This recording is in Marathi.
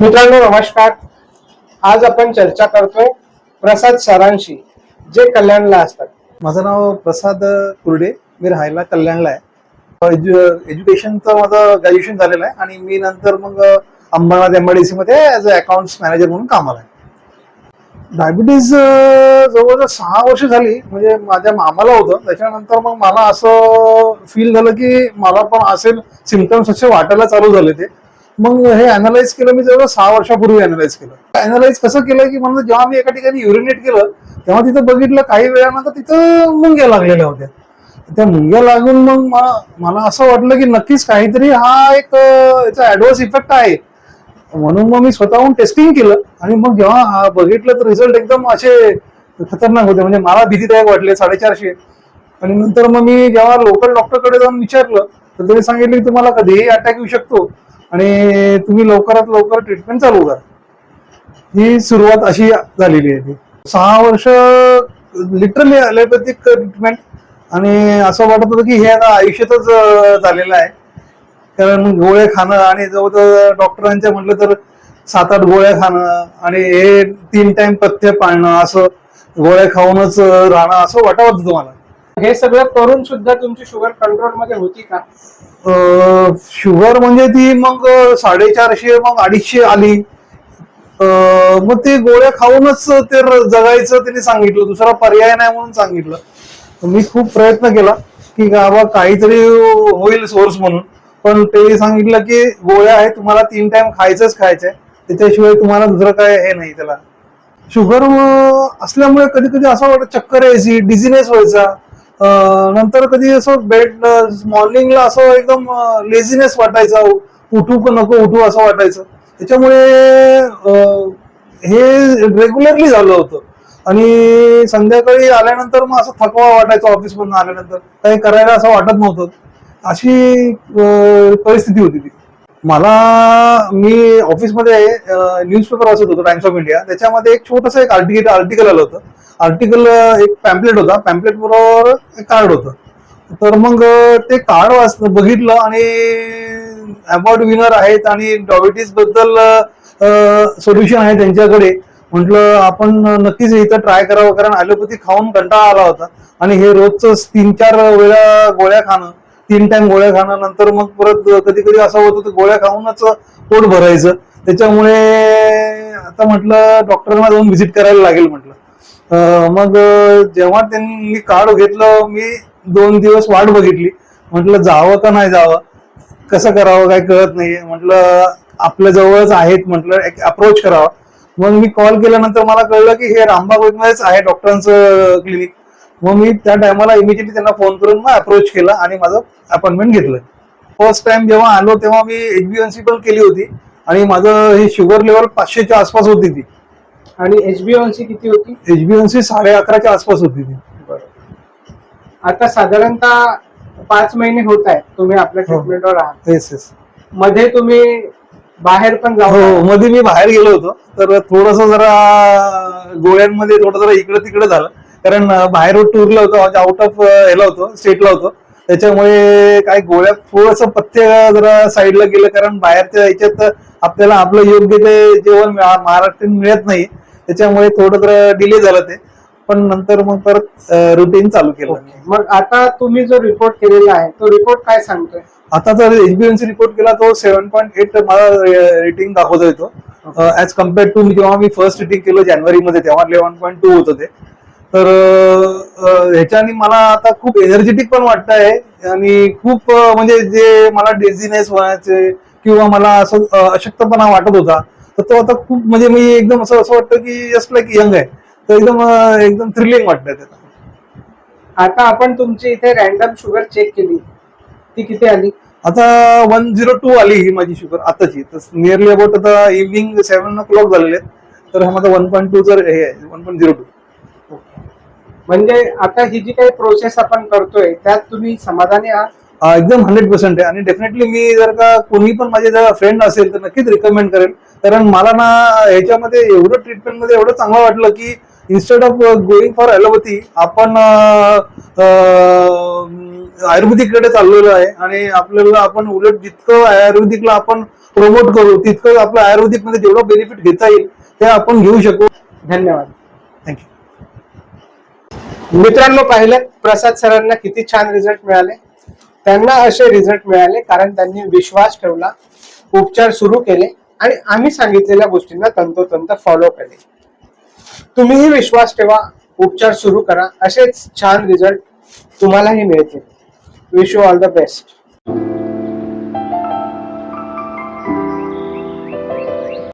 मित्रांनो नमस्कार. आज आपण चर्चा करतोय प्रसाद सरांशी जे कल्याणला असतात. माझं नाव प्रसाद कुर्डे. मी राहायला कल्याणला आहे. एज्यु एज्युकेशनचं माझं ग्रॅज्युएशन झालेलं आहे आणि मी नंतर मग अंबरनाथ एमआयडीसी मध्ये ऍज अ अकाउंट्स मॅनेजर म्हणून कामाला आहे. डायबिटीज जवळजवळ सहा वर्ष झाली. म्हणजे माझ्या मामाला होतं. त्याच्यानंतर मग मला असं फील झालं की मला पण असेल सिमटम्स असे वाटायला चालू झाले ते. मग हे अनालाइज केलं मी जवळ सहा वर्षापूर्वी अनालाइज केलं. अनालाइज कसं केलं की म्हणजे जेव्हा मी एका ठिकाणी युरिनेट केलं तेव्हा तिथं बघितलं काही वेळानंतर तिथं मुंग्या लागलेल्या होत्या. त्या मुंग्या लागून मग मला असं वाटलं की नक्कीच काहीतरी हा एक याचा ऍडव्हर्स इफेक्ट आहे. म्हणून मग मी स्वतःहून टेस्टिंग केलं आणि मग जेव्हा बघितलं तर रिझल्ट एकदम असे खतरनाक होते. म्हणजे मला भीतीदायक वाटले साडेचारशे. आणि नंतर मग मी जेव्हा लोकल डॉक्टरकडे जाऊन विचारलं तर त्यांनी सांगितलं की तुम्हाला कधीही अटॅक येऊ शकतो. आणि तुम्ही लवकरात लवकर ट्रीटमेंट चालू करा. ही सुरुवात अशी झालेली आहे ती. सहा वर्ष लिटरली ॲलोपॅथिक ट्रीटमेंट आणि असं वाटत होतं की हे आता आयुष्यातच झालेलं आहे. कारण गोळ्या खाणं आणि जवळजवळ डॉक्टरांच्या म्हटलं तर सात आठ गोळ्या खाणं आणि हे तीन टाइम पथ्य पाळणं असं गोळ्या खाऊनच राहणं असं वाटत होतं तुम्हाला. हे सगळं करून सुद्धा तुमची शुगर कंट्रोलमध्ये होती का? शुगर म्हणजे ती मग साडेचारशे मग अडीचशे आली. अं, मग ते गोळ्या खाऊनच ते र- जगायचं त्यांनी सांगितलं. दुसरा पर्याय नाही म्हणून सांगितलं. मी खूप प्रयत्न केला की बाबा काहीतरी होईल सोर्स म्हणून. पण ते सांगितलं की गोळ्या आहे तुम्हाला तीन टाइम खायचंच खायचंय. त्याच्याशिवाय तुम्हाला दुसरं काय हे नाही त्याला. शुगर असल्यामुळे कधी कधी असं वाटत चक्कर यायची डिझिनेस व्हायचा. नंतर कधी असं बेड मॉर्निंगला असं एकदम लेझिनेस वाटायचा उठू नको उठू असं वाटायचं. त्याच्यामुळे हे रेग्युलरली झालं होतं. आणि संध्याकाळी आल्यानंतर मग असं थकवा वाटायचा ऑफिसमधून आल्यानंतर. काही करायला असं वाटत नव्हतं. अशी परिस्थिती होती ती. मला मी ऑफिसमध्ये न्यूजपेपर वाचत होतो टाइम्स ऑफ इंडिया त्याच्यामध्ये एक छोटस एक आर्टिकल आर्टिकल आलं होतं. आर्टिकल एक पॅम्पलेट होता. पॅम्पलेट बरोबर एक कार्ड होतं. तर मग ते कार्ड वाच बघितलं आणि अवॉर्ड विनर आहेत आणि डायबिटीजबद्दल सोल्युशन आहे त्यांच्याकडे. म्हटलं आपण नक्कीच इथं ट्राय करावं कारण ॲलोपॅथी खाऊन कंटाळा आला होता. आणि हे रोजच तीन चार वेळा गोळ्या खाणं तीन टाइम गोळ्या खाणं नंतर मग परत कधी कधी असं होतं तर गोळ्या खाऊनच पोट भरायचं. त्याच्यामुळे आता म्हटलं डॉक्टरांना जाऊन व्हिजिट करायला लागेल म्हटलं. मग जेव्हा त्यांनी कार्ड घेतलं मी दोन दिवस वाट बघितली. म्हटलं जावं का नाही जावं? कसं करावं काय कळत नाही म्हटलं आपल्या जवळच आहेत. म्हटलं एक अप्रोच करावा. मग मी कॉल केल्यानंतर मला कळलं की हे रामबागमध्येच आहे डॉक्टरांचं क्लिनिक मग मी त्या टायमाला इमिजिएटली त्यांना फोन करून मग अप्रोच केला आणि माझं अपॉइंटमेंट घेतलं. फर्स्ट टाइम जेव्हा आलो तेव्हा मी एचबीएनसी पण केली होती. आणि माझं हे शुगर लेवल पाचशेच्या आसपास होती ती. आणि एचबीओनसी किती होती? एचबीएनसी साडे अकराच्या आसपास होती ती. आता साधारणतः पाच महिने होत आहे तुम्ही आपल्या हो. ट्रीटमेंटवर आहात. येस येस मध्ये तुम्ही बाहेर पण जाऊ हो मध्ये मी बाहेर गेलो होतो. तर थोडस जरा गोळ्यांमध्ये थोडं जरा इकडं तिकडं झालं. कारण अं, बाहेर टूरला होतो आउट ऑफ ह्याला होतो स्टेटला होतो. त्याच्यामुळे काय गोळ्या थोडस पथ्य जरा साईडला गेलं. कारण बाहेरच्या याच्यात आपल्याला आपलं योग्य ते जेवण मिळा- महाराष्ट्रीयन मिळत नाही. त्याच्यामुळे थोडं जरा डिले झालं ते. पण नंतर मग परत रुटीन चालू केलं. मग आता तुम्ही जो रिपोर्ट केलेला आहे तो रिपोर्ट काय सांगतोय? आता जर एचबीएनसी रिपोर्ट केला तो सेव्हन पॉईंट एट मला रेटिंग दाखवतोय तो. ऍज कंपेअर टू जेव्हा मी फर्स्ट रेटिंग केलं जानेवारीमध्ये तेव्हा इलेव्हन पॉईंट टू होतं ते. तर ह्याच्याने मला आता खूप एनर्जेटिक पण वाटत आहे. आणि खूप म्हणजे जे मला डेझिनेस व्हायचे किंवा मला असं अशक्तपणा वाटत होता तर तो आता खूप म्हणजे मी एकदम असं असं वाटतं की जस्ट लाईक यंग आहे. तर एकदम एकदम थ्रिलिंग वाटतंय त्याला आता आपण तुमची इथे रॅन्डम शुगर चेक केली. ती किती आली? आता वन झिरो टू आली ही माझी शुगर आताची. तर नियरली अबाउट आता इव्हनिंग सेव्हन ओ क्लॉक झालेले आहेत. तर हा माझा वन पॉईंट टू जर हे आहे वन पॉईंट झिरो टू म्हणजे आता ही जी काही प्रोसेस आपण करतोय त्यात तुम्ही समाधानी आहात? एकदम हंड्रेड पर्सेंट आहे. आणि डेफिनेटली मी जर का कोणी पण माझे जर फ्रेंड असेल तर नक्कीच रिकमेंड करेल. कारण मला ना ह्याच्यामध्ये एवढं ट्रीटमेंटमध्ये एवढं चांगलं वाटलं की instead of going for allopathy आपण अं, अं, आयुर्वेदिककडे चाललेलो आहे आणि आपल्याला आपण उलट जितकं आयुर्वेदिकला आपण प्रमोट करू तितकं आपलं आयुर्वेदिकमध्ये जेवढं बेनिफिट घेता येईल ते आपण घेऊ शकू. धन्यवाद. थँक्यू मित्रांनो पाहिलं? प्रसाद सरांना किती छान रिझल्ट मिळाले. त्यांना असे रिझल्ट मिळाले कारण त्यांनी विश्वास ठेवला उपचार सुरू केले. आणि आम्ही सांगितलेल्या गोष्टींना तंतोतंत फॉलो केले तुम्हीही विश्वास ठेवा उपचार सुरू करा असेच छान रिझल्ट तुम्हालाही मिळतील. Wish you all the best